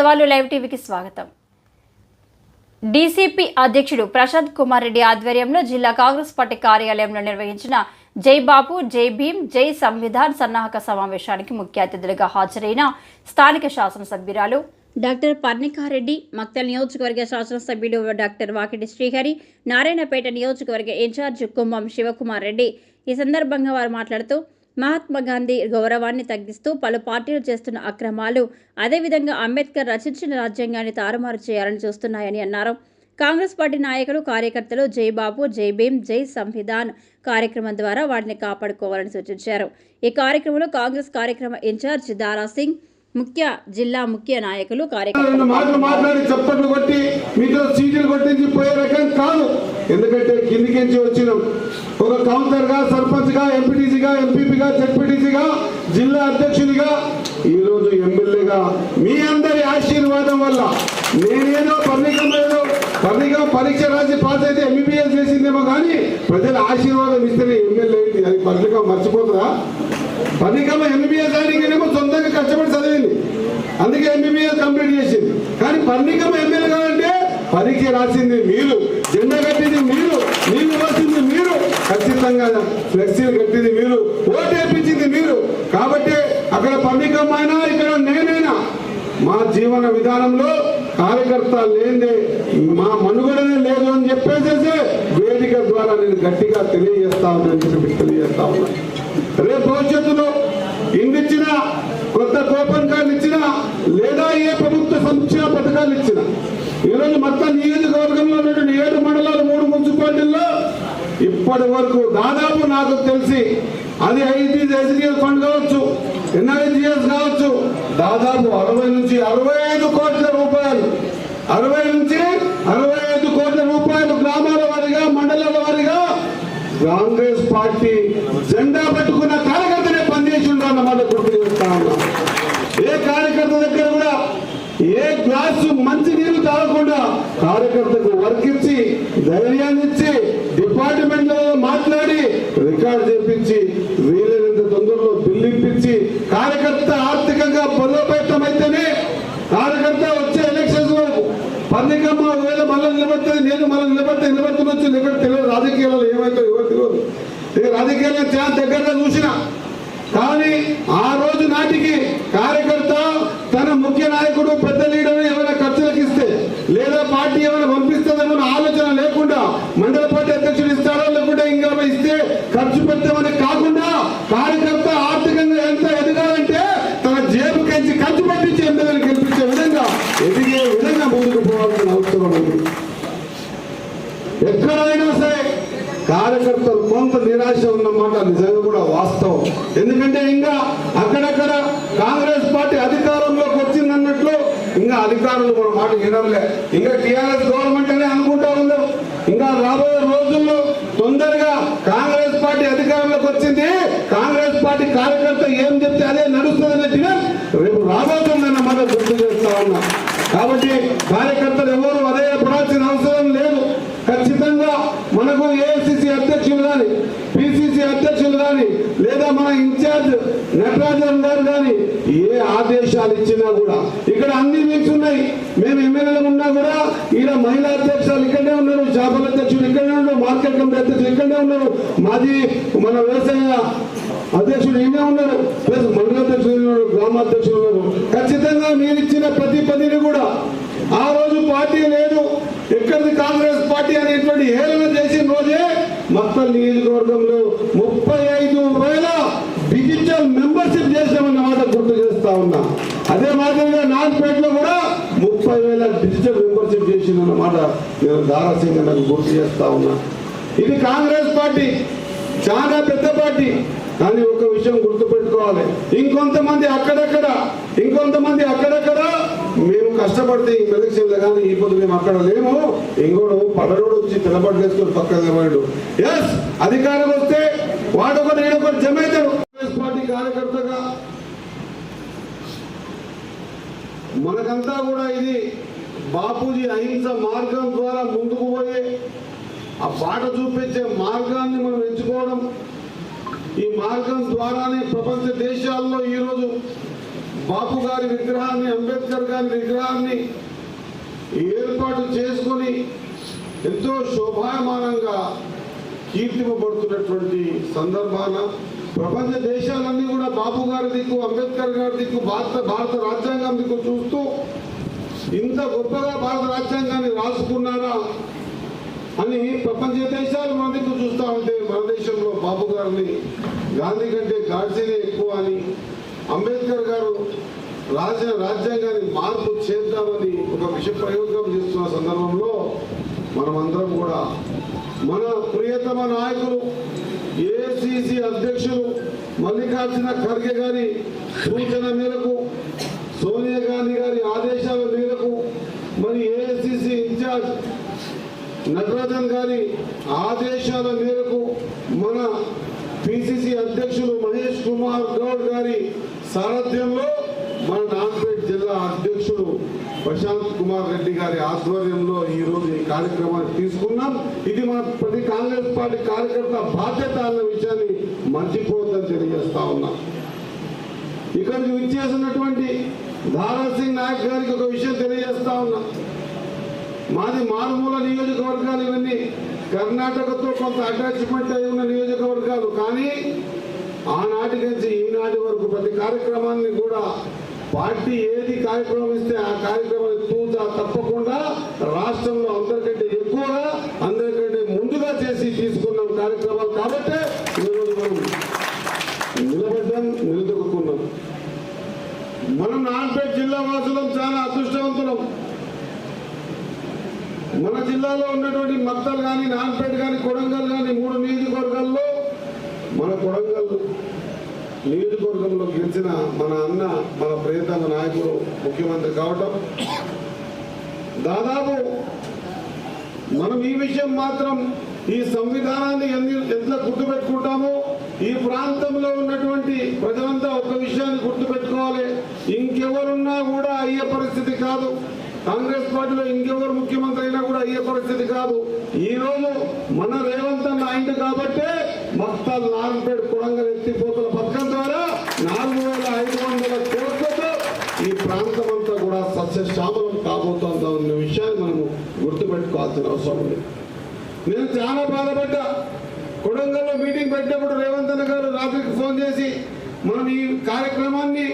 వాస్తవాలు లైవ్ టీవీకి స్వాగతం. డీసీపీ అధ్యక్షుడు ప్రశాంత్ కుమార్ రెడ్డి ఆధ్వర్యంలో జిల్లా కాంగ్రెస్ పార్టీ కార్యాలయంలో నిర్వహించిన జై బాబు జై భీమ్ జై సంవిధాన్ సన్నాహక సమావేశానికి ముఖ్య అతిథులుగా హాజరైన స్థానిక శాసనసభ్యురాలు డాక్టర్ పర్ణికారెడ్డి మక్తల్ నియోజకవర్గ శాసనసభ్యుడు డాక్టర్ వాకిటి శ్రీహరి నారాయణపేట నియోజకవర్గ ఇన్ఛార్జ్ కుంభం శివకుమార్ రెడ్డి. ఈ సందర్భంగా వారు మాట్లాడుతూ మహాత్మా గాంధీ గౌరవాన్ని తగ్గిస్తూ పలు పార్టీలు చేస్తున్న అక్రమాలు అదేవిధంగా అంబేద్కర్ రచించిన రాజ్యాంగాన్ని తారుమారు చేయాలని చూస్తున్నాయని అన్నారు. కాంగ్రెస్ పార్టీ నాయకులు కార్యకర్తలు జై బాబు జై భీమ్ జై సంవిధాన్ కార్యక్రమం ద్వారా వాటిని కాపాడుకోవాలని సూచించారు. ఈ కార్యక్రమంలో కాంగ్రెస్ కార్యక్రమ ఇన్ఛార్జ్ దారా సింగ్ ముఖ్య జిల్లా ముఖ్య నాయకులు కార్యక్రమం మాట్లాడి చప్పట్లు కొట్టి మీతో సీట్లు కొట్టించి పోయే రకం కాదు. ఎందుకంటే కిందికించి వచ్చినాం. ఒక కౌన్సిలర్గా సర్పంచ్గా ఎంపీటీసీగా ఎంపీపీగా జెడ్పీటీసీగా జిల్లా అధ్యక్షునిగా ఈ రోజు ఎమ్మెల్యేగా మీ అందరి ఆశీర్వాదం వల్ల నేనేదో పర్ణికం ఏదో పరీక్ష రాసి పాస్ అయితే ఎంబీబీఎస్ చేసిందేమో కానీ ప్రజల ఆశీర్వాదం ఇస్తేనే ఎమ్మెల్యే అయింది. అది పర్ణికం మర్చిపోతుందా? పర్ణికమ్మ ఎంబీబీఎస్ అయినకేమో సొంతంగా కష్టపడి చదివింది. అందుకే ఎంబీబీఎస్ కంప్లీట్ చేసింది. కానీ పర్ణికమ్మ ఎమ్మెల్యేగా అంటే పరీక్ష రాసింది మీరు. జెండా కట్టింది మీరు. ఖచ్చితంగా ఫ్లెక్సీలు కట్టింది మీరు. ఓటేపించింది మీరు. కాబట్టి అక్కడ పర్ణికమ్మ అయినా ఇక్కడ నేనైనా మా జీవన విధానంలో కార్యకర్త లేదే మా మనుగడనే లేదు అని చెప్పేసేసి వేదిక ద్వారా నేను గట్టిగా తెలియజేస్తా ఉన్నాను చెప్పి తెలియజేస్తా ఉన్నాను. రేపు భవిష్యత్తులో ఇందిచ్చిన కొత్త కూపన్ కార్డు ఇచ్చినా లేదా ఏ ప్రభుత్వ సంక్షేమ పథకాలు ఇచ్చిన ఈరోజు మొత్తం నియోజకవర్గంలో ఉన్నటువంటి ఏడు మండలాలు మూడు మున్సిపాలిటీల్లో ఇప్పటి వరకు దాదాపు నాకు తెలిసి అది ఐటీ ఎస్డిఎస్ ఫండ్ కావచ్చు ఎన్ఐజిఎస్ కావచ్చు దాదాపు అరవై నుంచి అరవై ఐదు కోట్ల రూపాయలు అరవై నుంచి అరవై ఐదు కోట్ల రూపాయలు గ్రామాల వారిగా మండలాల వారిగా కాంగ్రెస్ పార్టీ జెండా పెట్టుకున్న కార్యకర్తనే పనిచేసి అన్నమాట గుర్తు చేస్తా ఉన్నా. ఏ కార్యకర్త దగ్గర కూడా ఏ గ్లాసు మంచి నీరు తాగకుండా కార్యకర్తకు వర్క్ ఇచ్చి ధైర్యాన్ని ఇచ్చి డిపార్ట్మెంట్లో మాట్లాడి రికార్డు చేపించి వీలైనంత తొందరలో బిల్లు ఇప్పించి కార్యకర్త ఆర్థికంగా బలోపేతం అయితేనే కార్యకర్త వచ్చే ఎలక్షన్స్ వరకు పన్నికమ్మ వేల మళ్ళీ నిలబడుతుంది నేను మళ్ళీ నిలబడితే నిలబడుతున్నచ్చు నిలబడి తెలియదు. రాజకీయాలలో ఏమైతే ఎవరు తెలియదు. ఇక రాజకీయాల్లో చాలా దగ్గరగా చూసినా. కానీ ఆ రోజు నాటికి కార్యకర్త తన ముఖ్య నాయకుడు పెద్ద లీడర్ ఏమైనా ఖర్చు మండల పార్టీ ఏమైనా పంపిస్తుందేమో ఆలోచన లేకుండా మండల పార్టీ అధ్యక్షుడు ఇస్తాడో లేకుండా ఇంకా ఇస్తే ఖర్చు పెట్టామని కాకుండా కార్యకర్త ఆర్థికంగా ఎంత ఎదగాలంటే తన జేబుకెంచి ఖర్చు పట్టించి ఎమ్మెల్యేలు గెలిపించే విధంగా ఎదిగే విధంగా ముందుకు పోవాల్సిన అవసరం ఉంది. ఎక్కడైనా సరే కార్యకర్తలు కొంత నిరాశ ఉన్నమాట నిజంగా కూడా వాస్తవం. ఎందుకంటే ఇంకా అక్కడక్కడ కాంగ్రెస్ పార్టీ అధికారంలోకి వచ్చిందన్నట్లు ఇంకా అధికారులు కూడా మాట వినరులే. ఇంకా టీఆర్ఎస్ గవర్నమెంట్ అనే అనుకుంటా ఉందాం? ఇంకా రాబోయే రోజుల్లో తొందరగా కాంగ్రెస్ పార్టీ అధికారంలోకి వచ్చింది. కాంగ్రెస్ పార్టీ కార్యకర్త ఏం చెప్తే అదే నడుస్తుందన్నట్టుగా రేపు రాబోతుందన్న మాట గుర్తు చేస్తా ఉన్నా. కాబట్టి కార్యకర్తలు ఎవరు అదే పడాల్సిన అవసరం లేదు ఖచ్చితంగా మనకు ఏఐసిసి అధ్యక్షులు కానీ పిసిసి అధ్యక్షులు కానీ లేదా మన ఇన్ఛార్జ్ నటరాజన్ గారు కానీ ఏ ఆదేశాలు ఇచ్చినా కూడా ఇక్కడ అన్ని వీక్స్ ఉన్నాయి. మేము ఎమ్మెల్యేలు ఉన్నా కూడా ఈయన మహిళా అధ్యక్షులు ఇక్కడే ఉన్నారు చేపల అధ్యక్షులు ఇక్కడే ఉన్నారు మార్కెట్ కమిటీ అధ్యక్షులు ఇక్కడే ఉన్నారు మాజీ మన వ్యవసాయ అధ్యక్షుడు ఈయనే ఉన్నారు ప్లస్ మండల అధ్యక్షులు ఉన్నారు గ్రామ అధ్యక్షులు ఉన్నారు. ఖచ్చితంగా మీరు ఇచ్చిన ప్రతి పనిని కూడా ఆ రోజు పార్టీ లేదు. ఎక్కడిది కాంగ్రెస్ పార్టీ అనేటువంటి హేళన చేసిన రోజే మొత్తం నియోజకవర్గంలో ముప్పై ఐదు వేల డిజిటల్ మెంబర్షిప్ చేసామన్న మాట గుర్తు చేస్తా ఉన్నా. అదే మాదిరిగా నాన్పేటలో కూడా ముప్పై వేల డిజిటల్ మెంబర్షిప్ చేసిందన్న మాట నేను దారాసింగ్ నాకు గుర్తు చేస్తా ఉన్నా. ఇది కాంగ్రెస్ పార్టీ చాలా పెద్ద పార్టీ. కానీ ఒక విషయం గుర్తుపెట్టుకోవాలి. ఇంకొంతమంది అక్కడక్కడ ఇంకొంతమంది అక్కడక్కడ కష్టపడితే ఈ మెదక్సిన్లో కానీ ఈ పొద్దు మేము అక్కడ లేము. ఇంకోడు పడరోడు వచ్చి తెల్లబడి వేసుకొని పక్కన నిలబడు ఎస్ అధికారం వస్తే వాడొక ఈడొకటి జమ అవుతాడు కాంగ్రెస్ పార్టీ కార్యకర్తగా మనకంతా కూడా ఇది బాపూజీ అహింస మార్గం ద్వారా ముందుకు పోయే ఆ బాట చూపించే మార్గాన్ని మనం ఎంచుకోవడం ఈ మార్గం ద్వారానే ప్రపంచ దేశాల్లో ఈరోజు బాపు గారి విగ్రహాన్ని అంబేద్కర్ గారి విగ్రహాన్ని ఏర్పాటు చేసుకొని ఎంతో శోభాయమానంగా కీర్తింపబడుతున్నటువంటి సందర్భాన ప్రపంచ దేశాలన్నీ కూడా బాపు గారి దిక్కు అంబేద్కర్ గారి దిక్కు భారత భారత రాజ్యాంగం దిక్కు చూస్తూ ఇంత గొప్పగా భారత రాజ్యాంగాన్ని రాసుకున్నారా అని ప్రపంచ దేశాలు మన దిక్కు చూస్తూ ఉంటే మన దేశంలో బాబు గారిని గాంధీ కంటే గాడ్సేనే ఎక్కువ అని అంబేద్కర్ గారు రాసిన రాజ్యాంగాన్ని మార్పు చేద్దామని ఒక విష ప్రయోగం చేస్తున్న సందర్భంలో మనమందరం కూడా మన ప్రియతమ నాయకులు ఏసీసీ అధ్యక్షులు మల్లికార్జున ఖర్గే గారి సూచన మేరకు సోనియా గాంధీ గారి ఆదేశాల మేరకు మరి ఏఐసిసి ఇన్ఛార్జ్ నటరాజన్ గారి ఆదేశాల మేరకు మన పిసిసి అధ్యక్షులు మహేష్ కుమార్ గౌడ్ గారి సారథ్యంలో మన నాన్పేట్ జిల్లా అధ్యక్షుడు ప్రశాంత్ కుమార్ రెడ్డి గారి ఆధ్వర్యంలో ఈ రోజు ఈ కార్యక్రమాన్ని తీసుకున్నాం. ఇది మన ప్రతి కాంగ్రెస్ పార్టీ కార్యకర్త బాధ్యత అన్న విషయాన్ని మర్చిపోవద్దని తెలియజేస్తా ఉన్నాం. ఇక్కడ విచ్చేసినటువంటి దారా సింగ్ నాయక్ గారికి ఒక విషయం తెలియజేస్తా ఉన్నా. మాది మారుమూల నియోజకవర్గాలు ఇవన్నీ. కర్ణాటకతో కొంత అటాచ్మెంట్ అయి ఉన్న నియోజకవర్గాలు. కానీ ఆనాటి నుంచి ఈనాటి వరకు ప్రతి కార్యక్రమాన్ని కూడా పార్టీ ఏది కార్యక్రమం ఇస్తే ఆ కార్యక్రమాన్ని తూచా తప్పకుండా రాష్ట్రంలో అందరికంటే ఎక్కువగా అందరికంటే ముందుగా చేసి తీసుకున్నాం కార్యక్రమాలు కాబట్టి ఈరోజు మనం నిలబడ్డాం నిలదొక్కున్నాం. మనం నాన్పేట జిల్లా వాసులం చాలా అదృష్టవంతులం. మన జిల్లాలో ఉన్నటువంటి మక్తల్ కానీ నాన్పేట కానీ కొడంగల్ కానీ మూడు నియోజకవర్గాల్లో మన కొడంగల్ నియోజకవర్గంలో గెలిచిన మన అన్న మన ప్రియతమ నాయకుడు ముఖ్యమంత్రి కావటం దాదాపు మనం ఈ విషయం మాత్రం ఈ సంవిధానాన్ని ఎన్ని ఎంత గుర్తుపెట్టుకుంటామో ఈ ప్రాంతంలో ఉన్నటువంటి ప్రజలంతా ఒక విషయాన్ని గుర్తుపెట్టుకోవాలి. ఇంకెవరున్నా కూడా అయ్యే పరిస్థితి కాదు. కాంగ్రెస్ పార్టీలో ఇంకెవరు ముఖ్యమంత్రి అయినా కూడా అయ్యే పరిస్థితి కాదు. ఈ రోజు మన రేవంత్ అన్న అయింది కాబట్టే మక్తల్ నారాయణపేట కొడంగల్ ఎత్తిపోతల పథకం ద్వారా నాలుగు వేల ఐదు వందల కోట్లతో ఈ ప్రాంతం అంతా కూడా సస్యశ్యామలం కాబోతుందా అన్న విషయాన్ని మనము గుర్తుపెట్టుకోవాల్సిన అవసరం ఉంది. నేను చాలా బాధపడ్డా. కొడంగల్లో మీటింగ్ పెట్టినప్పుడు రేవంత్ అన్న గారు రాత్రికి ఫోన్ చేసి మనం ఈ కార్యక్రమాన్ని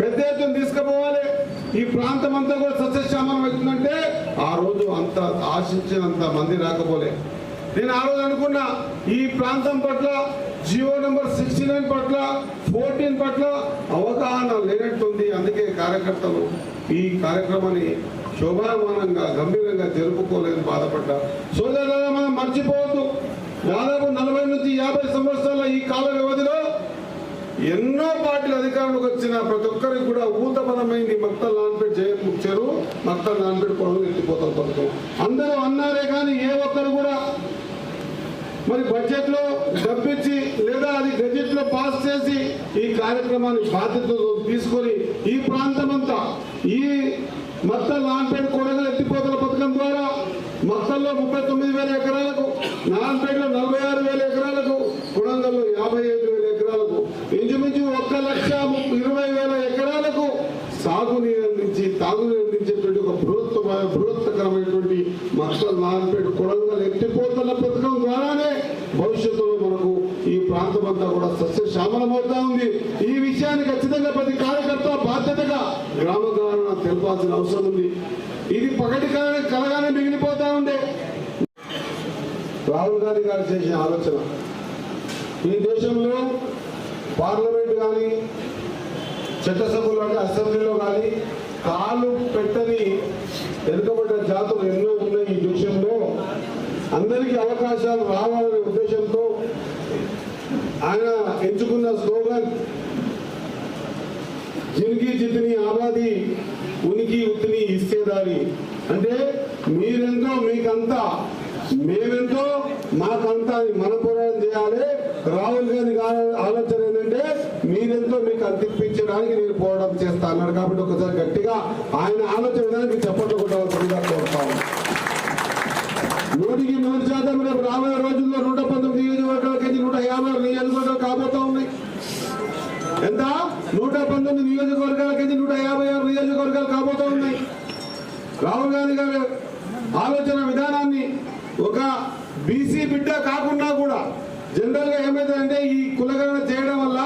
పెద్ద ఎత్తున తీసుకుపోవాలి. ఈ ప్రాంతం అంతా కూడా సస్యశ్యామలం అవుతుందంటే ఆ రోజు అంత ఆశించినంత మంది రాకపోలే. నేను ఆ రోజు అనుకున్నా ఈ ప్రాంతం పట్ల జియో నెంబర్ సిక్స్టీ నైన్ పట్ల ఫోర్టీన్ పట్ల అవగాహన లేనట్టుంది. అందుకే కార్యకర్తలు ఈ కార్యక్రమాన్ని శోభామానంగా గంభీరంగా జరుపుకోలేని బాధపడ్డా సోదరులారా మనం మర్చిపోవద్దు. దాదాపు నలభై నుంచి యాభై సంవత్సరాల ఈ కాల వ్యవధిలో ఎన్నో పార్టీలు అధికారంలోకి వచ్చిన ప్రతి ఒక్కరికి కూడా ఊతపదమైంది మక్తల్ నాన్పెట్ చేయకూర్చారు చెరువు నాన్పెట్ నాన్పేట పొడవు ఎత్తిపోతల అందరూ అన్నారే కానీ ఏ ఒక్కరు కూడా మరి బడ్జెట్లో డబ్బిచ్చి లేదా అది గజెట్లో పాస్ చేసి ఈ కార్యక్రమాన్ని బాధ్యతలు తీసుకొని ఈ ప్రాంతమంతా ఈ మత్తల్ నాన్పేట కొడగల ఎత్తిపోతల పథకం ద్వారా మత్తల్లో ముప్పై తొమ్మిది వేల ఎకరాలకు నాన్పేటలో నలభై ఆరు వేల ఎకరాలకు కొడంగల్లో యాభై ఐదు వేల ఎకరాలకు ఇంచుమించు ఒక్క లక్ష ఇరవై వేల ఎకరాలకు సాగునీరు అందించి తాగునీరు అందించేటువంటి ఒక బృహత్వ బృహత్తకరమైనటువంటి మక్కల్ నాన్పేట కొడంగల్ ఎత్తిపోతల పథకం ద్వారానే భవిష్యత్తులో మనకు ఈ కూడా సస్యశ్యామలం ఉంది. ఈ విషయాన్ని ఖచ్చితంగా ప్రతి కార్యకర్త బాధ్యతగా గ్రామ గ్రామాన తెలపాల్సిన అవసరం ఉంది. ఇది పగటి కల- కలగానే మిగిలిపోతా ఉండే రాహుల్ గాంధీ గారు చేసిన ఆలోచన. ఈ దేశంలో పార్లమెంట్ కానీ చట్టసభలో కానీ అసెంబ్లీలో కానీ కాలు పెట్టని వెనుకబడ్డ జాతులు ఎన్నో ఉన్నాయి ఈ దేశంలో. అందరికీ అవకాశాలు రావాలనే ఉద్దేశంతో ఆయన ఎంచుకున్న స్లోగన్ జిందగీ జితని ఆబాది ఉనికి ఉత్తిని ఇస్తేదారి అంటే మీరెంతో మీకంతా మేమెంతో మాకంతా మన పోరాటం చేయాలి. రాహుల్ గాంధీ గారి ఆలోచన ఏంటంటే మీరెంతో మీకు అంతిప్పించడానికి నేను పోరాటం చేస్తా అన్నాడు. కాబట్టి ఒకసారి గట్టిగా ఆయన ఆలోచన విధానానికి చెప్పట్లు కొట్టవలసిందిగా కోరుతాను నూటికి నూరు శాతం రేపు రాబోయే రోజుల్లో నూట పంతొమ్మిది ఎంత? నూట పంతొమ్మిది నియోజకవర్గాలకైతే నూట యాభై ఆరు నియోజకవర్గాలు కాబోతూ ఉన్నాయి. రాహుల్ గాంధీ గారి ఆలోచన విధానాన్ని ఒక బీసీ బిడ్డ కాకుండా కూడా జనరల్గా ఏమైందంటే ఈ కులగణన చేయడం వల్ల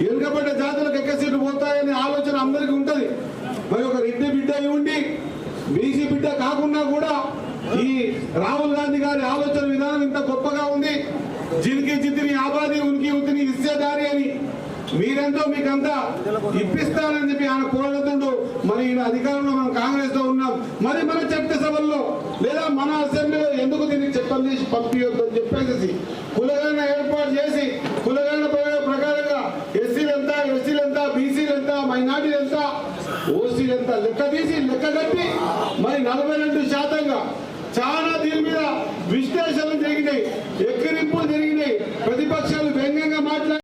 వెనుకబడ్డ జాతులకు ఎక్క సీట్లు పోతాయనే ఆలోచన అందరికీ ఉంటుంది. మరి ఒక రెడ్డి బిడ్డ అయి ఉండి బీసీ బిడ్డ కాకుండా కూడా ఈ రాహుల్ గాంధీ గారి ఆలోచన విధానం ఇంత గొప్పగా ఉంది. జినికి జిద్దిని ఆబాది ఉనికి ఉతిని హిస్సేదారి అని మీరెంతో మీకంతా ఇప్పిస్తానని చెప్పి ఆయన కోరుతుండు మరి ఈయన అధికారంలో మనం కాంగ్రెస్లో ఉన్నాం. మరి మన చట్టసభల్లో లేదా మన అసెంబ్లీలో ఎందుకు దీన్ని చట్టం చేసి పంపించొద్దు అని చెప్పేసి కులగణ ఏర్పాటు చేసి కులగణ ప్రకారంగా ఎస్సీలు ఎంత ఎస్సీలు ఎంత బీసీలు ఎంత మైనార్టీలు ఎంత ఓసీలు ఎంత లెక్క తీసి లెక్క కట్టి మరి నలభై రెండు శాతంగా చాలా దీని మీద విశ్లేషణలు జరిగినాయి. ఎక్కిరింపులు జరిగినాయి. ప్రతిపక్ష